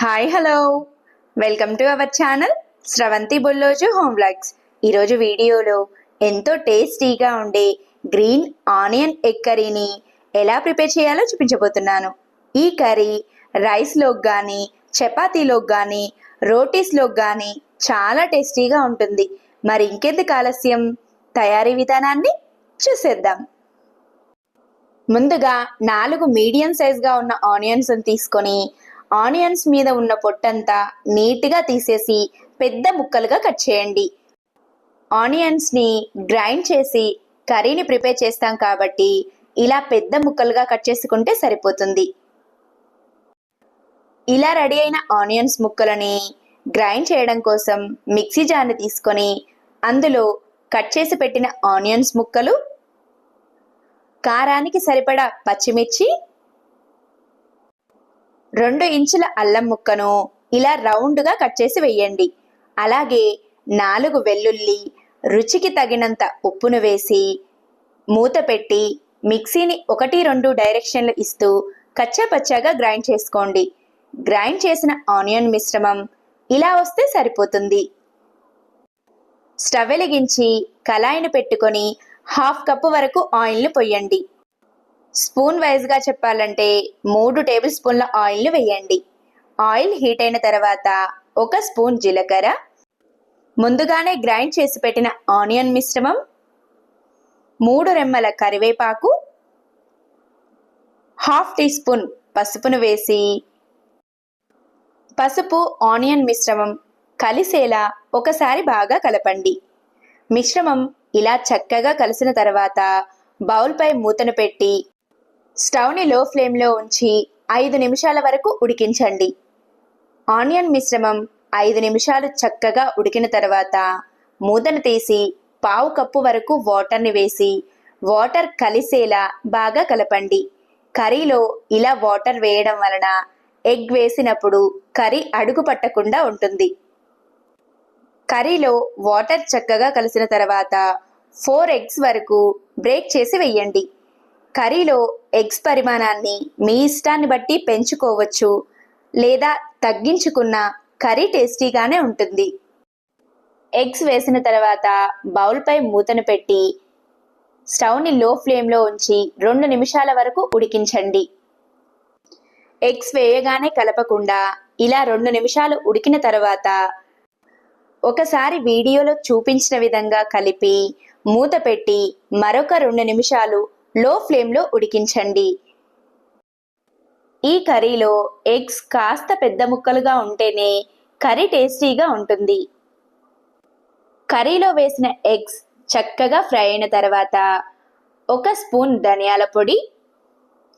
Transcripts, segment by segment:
Hi hello welcome to our channel Sravanthi Bulloju home vlogs ఈరోజు వీడియోలో ఎంతో టేస్టీగా ఉండే గ్రీన్ ఆనియన్ ఎగ్ కర్రీని ఎలా ప్రిపేర్ చేయాలో చూపించబోతున్నాను. ఈ కర్రీ రైస్లోకి కానీ చపాతీలోకి కానీ రోటీస్లోకి కానీ చాలా టేస్టీగా ఉంటుంది. మరి ఇంకెందుకు ఆలస్యం? తయారీ విధానాన్ని చూసేద్దాం. ముందుగా నాలుగు మీడియం సైజ్గా ఉన్న ఆనియన్స్ని తీసుకొని ఆనియన్స్ మీద ఉన్న పొట్టంతా నీట్గా తీసేసి పెద్ద ముక్కలుగా కట్ చేయండి. ఆనియన్స్ని గ్రైండ్ చేసి కర్రీని ప్రిపేర్ చేస్తాం కాబట్టి ఇలా పెద్ద ముక్కలుగా కట్ చేసుకుంటే సరిపోతుంది. ఇలా రెడీ అయిన ఆనియన్స్ ముక్కలని గ్రైండ్ చేయడం కోసం మిక్సీ జార్ని తీసుకొని అందులో కట్ చేసి పెట్టిన ఆనియన్స్ ముక్కలు కారానికి సరిపడా పచ్చిమిర్చి రెండు ఇంచుల అల్లం ముక్కను ఇలా రౌండ్గా కట్ చేసి వేయండి. అలాగే నాలుగు వెల్లుల్లి రుచికి తగినంత ఉప్పును వేసి మూత పెట్టి మిక్సీని ఒకటి రెండు డైరెక్షన్లు ఇస్తూ కచ్చాపచ్చాగా గ్రైండ్ చేసుకోండి. గ్రైండ్ చేసిన ఆనియన్ మిశ్రమం ఇలా వస్తే సరిపోతుంది. స్టవ్ వెలిగించి కళాయిని పెట్టుకొని హాఫ్ కప్పు వరకు ఆయిల్ని పొయ్యండి స్పూన్ వైజ్గా చెప్పాలంటే మూడు టేబుల్ స్పూన్ల ఆయిల్ వేయండి. ఆయిల్ హీట్ అయిన తర్వాత ఒక స్పూన్ జీలకర్ర ముందుగానే గ్రైండ్ చేసి పెట్టిన ఆనియన్ మిశ్రమం మూడు రెమ్మల కరివేపాకు హాఫ్ టీ స్పూన్ పసుపును వేసి పసుపు ఆనియన్ మిశ్రమం కలిసేలా ఒకసారి బాగా కలపండి. మిశ్రమం ఇలా చక్కగా కలిసిన తర్వాత బౌల్పై మూతను పెట్టి స్టవ్ని లో ఫ్లేమ్లో ఉంచి ఐదు నిమిషాల వరకు ఉడికించండి. ఆనియన్ మిశ్రమం ఐదు నిమిషాలు చక్కగా ఉడికిన తర్వాత మూతను తీసి పావు కప్పు వరకు వాటర్ని వేసి వాటర్ కలిసేలా బాగా కలపండి. కర్రీలో ఇలా వాటర్ వేయడం వలన ఎగ్ వేసినప్పుడు కర్రీ అడుగు పట్టకుండా ఉంటుంది. కర్రీలో వాటర్ చక్కగా కలిసిన తర్వాత ఫోర్ ఎగ్స్ వరకు బ్రేక్ చేసి వెయ్యండి కర్రీలో ఎగ్స్ పరిమాణాన్ని మీ ఇష్టాన్ని బట్టి పెంచుకోవచ్చు లేదా తగ్గించుకున్న కర్రీ టేస్టీగానే ఉంటుంది. ఎగ్స్ వేసిన తర్వాత బౌల్పై మూతను పెట్టి స్టవ్ని లో ఫ్లేమ్లో ఉంచి రెండు నిమిషాల వరకు ఉడికించండి. ఎగ్స్ వేయగానే కలపకుండా ఇలా రెండు నిమిషాలు ఉడికిన తర్వాత ఒకసారి వీడియోలో చూపించిన విధంగా కలిపి మూత పెట్టి మరొక రెండు నిమిషాలు లో ఫ్లేమ్లో ఉడికించండి. ఈ కర్రీలో ఎగ్స్ కాస్త పెద్ద ముక్కలుగా ఉంటేనే కర్రీ టేస్టీగా ఉంటుంది. కర్రీలో వేసిన ఎగ్స్ చక్కగా ఫ్రై అయిన తర్వాత ఒక స్పూన్ ధనియాల పొడి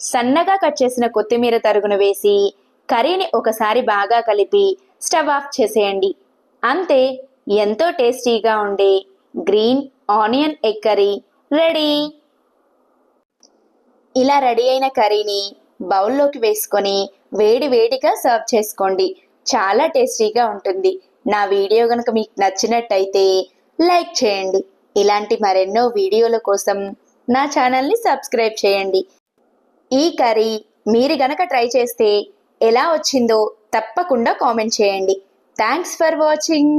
సన్నగా కట్ చేసిన కొత్తిమీర తరుగును వేసి కర్రీని ఒకసారి బాగా కలిపి స్టవ్ ఆఫ్ చేసేయండి. అంతే ఎంతో టేస్టీగా ఉండే green onion egg curry ready. ఇలా రెడీ అయిన కర్రీని బౌల్లోకి వేసుకొని వేడి వేడిగా సర్వ్ చేసుకోండి. చాలా టేస్టీగా ఉంటుంది. నా వీడియో కనుక మీకు నచ్చినట్టయితే లైక్ చేయండి. ఇలాంటి మరెన్నో వీడియోల కోసం నా ఛానల్ని సబ్స్క్రైబ్ చేయండి. ఈ కర్రీ మీరు గనక ట్రై చేస్తే ఎలా వచ్చిందో తప్పకుండా కామెంట్ చేయండి. Thanks for watching.